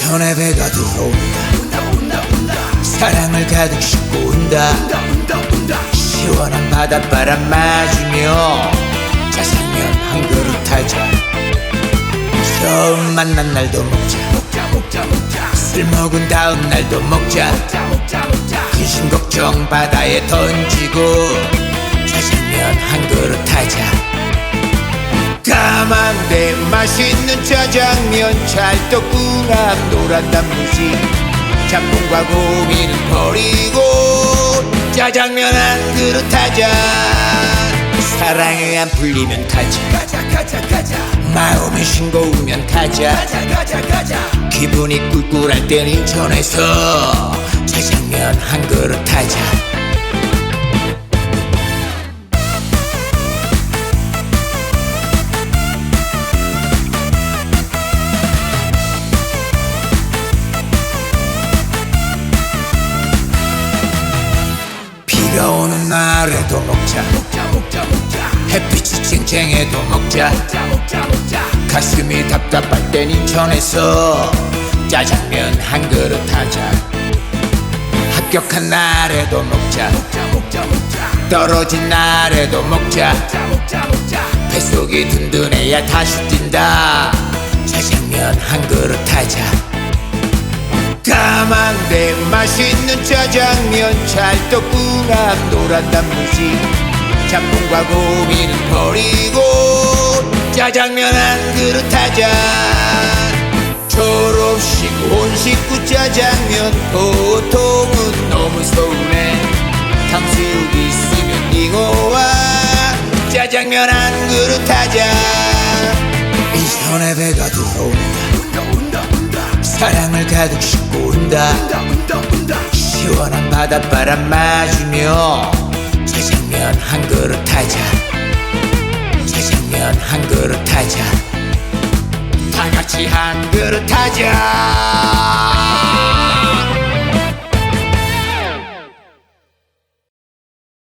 손에 배가 들어온다 사랑을 가득 싣고 온다. 시원한 바닷바람 맞으며 짜장면 한 그릇 하자. 처음 만난 날도 먹자. 술 먹은 다음 날도 먹자. 근심 걱정 바다에 던지고 짜장면 한 그릇 하자. 까만 데 맛있는 짜장면 찰떡궁합 노란 단무지 짬뽕과 고기는 버리고 짜장면 한 그릇 하자. 사랑이 안 풀리면 가자 가자 가자 가자. 마음이 싱거우면 가자. 가자 가자 가자. 기분이 꿀꿀할 땐 인천에서 오는 날에도 먹자. 햇빛이 쨍쨍해도 먹자. 가슴이 답답할 땐 인천에서 짜장면 한 그릇 하자. 합격한 날에도 먹자. 떨어진 날에도 먹자. 뱃속이 든든해야 다시 뛴다. 짜장면 한 그릇 하자. 맛있는 짜장면 찰떡궁합 노란 단무지 짬뽕과 고기는 버리고 짜장면 한 그릇 하자. 졸업식 혼식구 짜장면 보통은 너무 서운해. 탕수육 있으면 잉어와 짜장면 한 그릇 하자. 이 손에 배가 들어온다. 사랑을 가득 싣고 온다 바닷바람 맞으며 짜장면 한 그릇 하자. 짜장면 한 그릇 하자. 다 같이 한 그릇 하자